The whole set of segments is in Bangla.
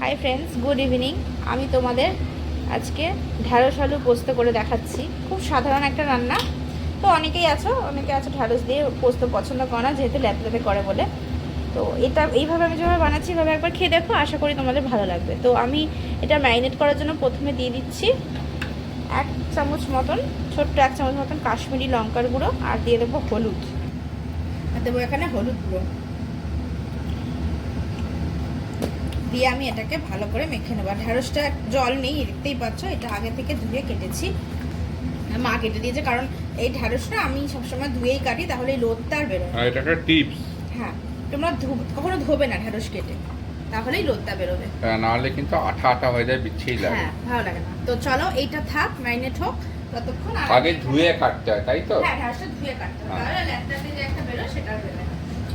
হাই ফ্রেন্ডস গুড ইভিনিং আমি তোমাদের আজকে ঢ্যাঁড়স আলু পোস্ত করে দেখাচ্ছি। খুব সাধারণ একটা রান্না। তো অনেকেই আছো, অনেকে আছো ঢ্যাঁড়স দিয়ে পোস্ত পছন্দ করে না, যেহেতু ল্যাপলাতে করে বলে। তো এটা এইভাবে আমি যেভাবে বানাচ্ছি, এভাবে একবার খেয়ে দেখো, আশা করি তোমাদের ভালো লাগবে। তো আমি এটা ম্যারিনেট করার জন্য প্রথমে দিয়ে দিচ্ছি এক চামচ মতন, ছোট্ট এক চামচ মতন কাশ্মীরি লঙ্কার গুঁড়ো, আর দিয়ে দেবো হলুদ। আর দেবো এখানে হলুদ গুঁড়ো। দিয়ে আমি এটাকে ভালো করে মেখে নেব। ঢ্যাঁড়সটা জল নেই দেখতেই পাচ্ছ এটা আগে থেকে ধুয়ে কেটেছি। মা কেটে দিয়েছে কারণ এই ঢ্যাঁড়সটা আমি সবসময় ধুয়েই কাটি তাহলে এই লোদটা আর বেরোয় আর এটা একটা টিপস। হ্যাঁ তোমরা কখনো ধোবে না ঢ্যাঁড়স কেটে তাহলেই লোদটা বেরোবে। নাহলে কিন্তু আঠা আঠা হয়ে যায় লাগে। হ্যাঁ ভালো লাগে না। তো চলো এইটা থাক ম্যারিনেট হোক ততক্ষণ আগে ধুয়ে কাটতে হয় তাই তো? হ্যাঁ ঢ্যাঁড়সটা ধুয়ে কাটতে হবে হ্যাঁ। তাহলে যে একটা বেরোয় সেটা আর বেরোয়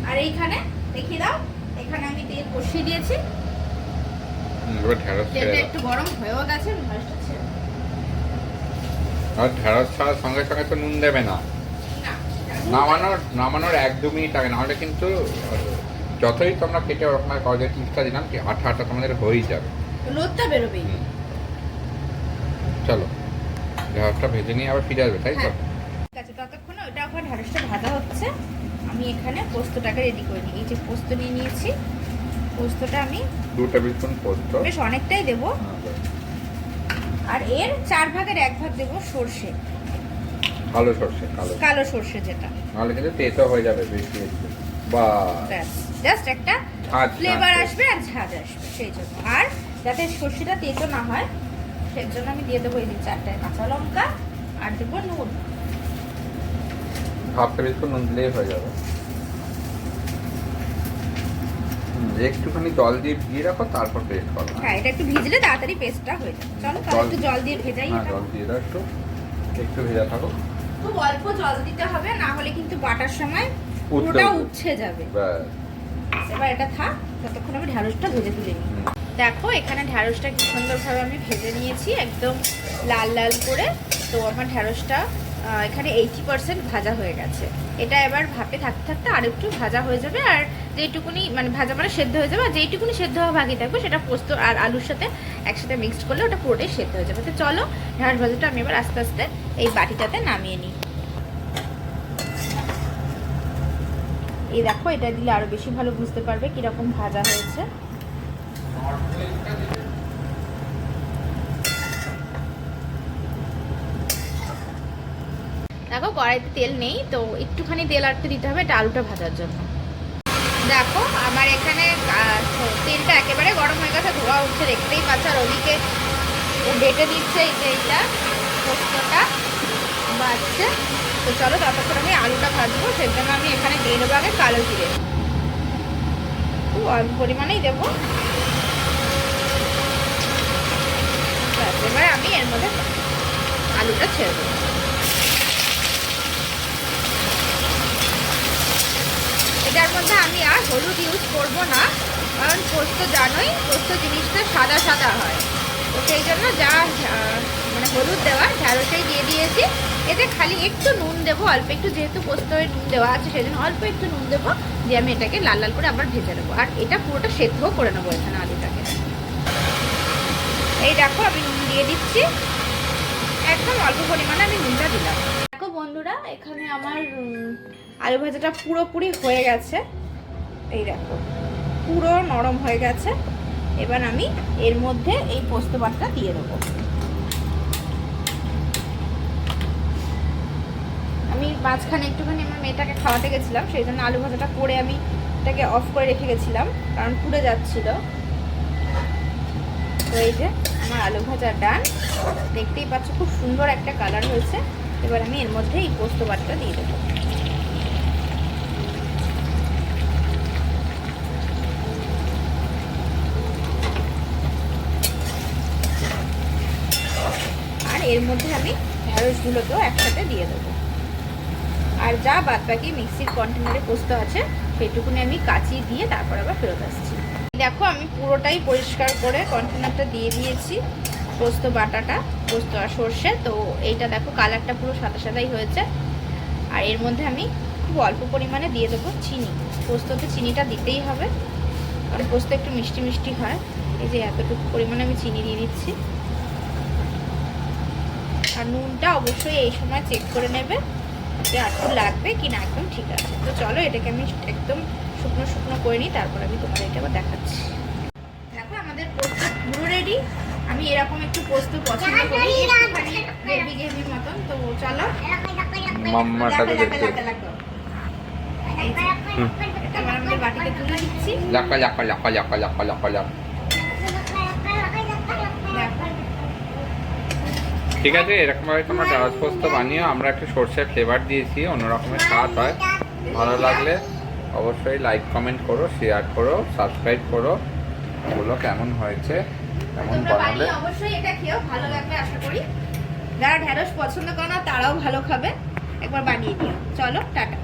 আর এইখানে দেখিয়ে দাও এখানে আমি তেল কষিয়ে দিয়েছি। এবার ঢেঁড়স তেলটা একটু গরম হয়েও গেছে আমি ঢ্যাঁড়সটা ছেড়ে সঙ্গে সঙ্গে তো নুন দেবে না। নামানোর নামানোর এক দু মিনিট আগে নাহলে কিন্তু যতই তোমরা কেটে ওরকম কলেজের টিপসটা দিলাম কি আঠা আঠা তোমাদের হয়েই যাবে। চলো ঢেঁড়সটা ভেজে নিয়ে আবার ফিরে আসবে তাই তো? হ্যাঁ। ঠিক আছে ততক্ষণ ওটা ওখানে ঢ্যাঁড়সটা ভাজা হচ্ছে। আমি এখানে পোস্তটাকে রেডি করে নিই। এই যে পোস্ত নিয়ে নিয়েছি পোস্তটা আমি দু টেবিল স্পুন পোস্ত। বেশ অনেকটাই দেবো। হ্যাঁ, আর এর চার ভাগের এক ভাগ দেবো সর্ষে। কালো সর্ষে কালো। কালো সর্ষে যেটা। নাহলে কিন্তু তেতো হয়ে যাবে বেশি একটু। বা। জাস্ট একটা ফ্লেভার আসবে আর ঝাঁজ আসবে সেই জন্য। আর যাতে সর্ষেটা তেতো না হয় সেই জন্য আমি দিয়ে দেবো এই যে চারটে কাঁচা লঙ্কা আর দেবো নুন। হাফ টেবিল স্পুন নুন দিলেই হয়ে যাবে। একটুখানি জল দিয়ে ভিজিয়ে রাখো তারপর পেস্ট করো। হ্যাঁ এটা একটু ভিজলে তাড়াতাড়ি পেস্টটা হয়ে যাবে। চলো তাহলে একটু জল দিয়ে ভেজাই হ্যাঁ এটা। জল দিয়ে দাও একটু। একটু ভেজা থাকো। খুব অল্প জল দিতে হবে না হলে কিন্তু বাটার সময় পুরোটা। উঠছে যাবে। এবার এটা থাক ততক্ষণ আমি ঢ্যাঁড়সটা ভেজে তুলে নিই। দেখো এখানে ঢ্যাঁড়সটা কি সুন্দরভাবে আমি ভেজে নিয়েছি একদম লাল লাল করে। তো আমার ঢ্যাঁড়সটা এখানে এইটি পার্সেন্ট ভাজা হয়ে গেছে। এটা এবার ভাপে থাকতে থাকতে আর একটু ভাজা হয়ে যাবে, আর যেইটুকুনি মানে ভাজা মানে সেদ্ধ হয়ে যাবে, আর যেইটুকুনি সেদ্ধ হওয়া বাকি থাকবে, সেটা পোস্ত আর আলুর সাথে একসাথে মিক্সড করলে ওটা পুরোটাই সেদ্ধ হয়ে যাবে। তো চলো ঢ্যাঁড়স ভাজাটা আমি এবার আস্তে আস্তে এই বাটিটাতে নামিয়ে নিই। এই দেখো, এটা দিলে আরও বেশি ভালো বুঝতে পারবে কীরকম ভাজা হয়েছে। দেখো, কড়াইতে তেল নেই, তো একটুখানি তেল আটতে দিতে হবে, এটা আলুটা ভাজার জন্য। দেখো, আমার এখানে তেলটা একেবারে গরম হয়ে গেছে, ধোয়া উঠছে, দেখতেই পাচ্ছ, আর ওদিকে বেটে দিচ্ছে এই যে এইটা, পোস্তটা, বাজছে। তো চলো, ততক্ষণ আমি আলুটা ভাজবো, সেই জন্য আমি এখানে দিয়ে দেবো আগে কালো জিরে। খুব অল্প পরিমাণেই দেবো। এবার আমি এর মধ্যে আলুটা ছেড়ে দেবো। মধ্যে আমি আর হলুদ ইউজ করব না, কারণ পোস্ত জানোই, পোস্ত জিনিসটা সাদা সাদা হয়। তো সেই জন্য যা মানে হলুদ দেওয়া ঢ্যাঁড়সেই দিয়ে দিয়েছি। এতে খালি একটু নুন দেবো, অল্প একটু যেহেতু পোস্তয় নুন দেওয়া আছে, সেই জন্য অল্প একটু নুন দেবো, দিয়ে আমি এটাকে লাল লাল করে আবার ভেজে নেব। আর এটা পুরোটা সেদ্ধও করে নেব এখানে আলুটাকে। এই দেখো, আমি নুন দিয়ে দিচ্ছি। একদম অল্প পরিমাণে আমি নুনটা দিলাম। বন্ধুরা, এখানে আমার আলু ভাজাটা পুরোপুরি হয়ে গেছে। এই দেখো, পুরো নরম হয়ে গেছে। এবার আমি এর মধ্যে এই পোস্ত বাটটা দিয়ে দেবো। আমি মাঝখানে একটুখানি আমার মেয়েটাকে খাওয়াতে গেছিলাম, সেই জন্য আলু ভাজাটা করে আমি এটাকে অফ করে রেখে গেছিলাম, কারণ পুড়ে যাচ্ছিল। তো এই যে, আমার আলু ভাজা ডান দেখতেই পাচ্ছ, খুব সুন্দর একটা কালার হয়েছে। এবার আমি এর মধ্যে এই পোস্ত বাটটা দিয়ে দেবো। আর এর মধ্যে আমি ঢ্যাঁড়সগুলোকেও একসাথে দিয়ে দেবো। আর যা বাদ বাকি মিক্সির কন্টেনারে পোস্ত আছে, সেটুকুনি আমি কাচি দিয়ে তারপর আবার ফেরত আসছি। দেখো আমি পুরোটাই পরিষ্কার করে কন্টেনারটা দিয়ে দিয়েছি। পোস্ত বাটাটা, পোস্ত আর সর্ষে। তো এইটা দেখো, কালারটা পুরো সাদা সাদাই হয়েছে। আর এর মধ্যে আমি খুব অল্প পরিমাণে দিয়ে দেবো চিনি। পোস্ততে চিনিটা দিতেই হবে। কারণ পোস্ত একটু মিষ্টি মিষ্টি হয়। এই যে এতটুকু পরিমাণে আমি চিনি দিয়ে দিচ্ছি। আর নুনটা অবশ্যই এই সময় চেক করে নেবে যে একটু লাগবে কি না একদম ঠিক আছে। তো চলো, এটাকে আমি একদম শুকনো শুকনো করে নিই, তারপর আমি তোমাদেরকে আবার দেখাচ্ছি। দেখো, আমাদের পোস্ত পুরো রেডি আমি এরকম একটু পোস্ত পছন্দ করি একটুখানি গ্রেভি গ্রেভি মতন তো চলো। মাম্মাটা তো দেখতে লাকা, লাকা, লাকা। এই যে, এটা আবার আমাদের বাটিতে তুলে দিচ্ছি। লাকা লাকা লাকা লাকা লাকা লাকা লাকা ঠিক আছে এরকমভাবে তোমরা ঢ্যাঁড়স পোস্ত বানিয়ে আমরা একটা সর্ষের ফ্লেভার দিয়েছি অন্য রকমের স্বাদ হয়। ভালো লাগলে অবশ্যই লাইক কমেন্ট করো শেয়ার করো সাবস্ক্রাইব করো। বলো কেমন হয়েছে কেমন বানালে? অবশ্যই এটা খেয়েও ভালো লাগবে আশা করি। যারা ঢেঁড়স পছন্দ করে না তারাও ভালো খাবে। একবার বানিয়ে দিও চলো টাটা।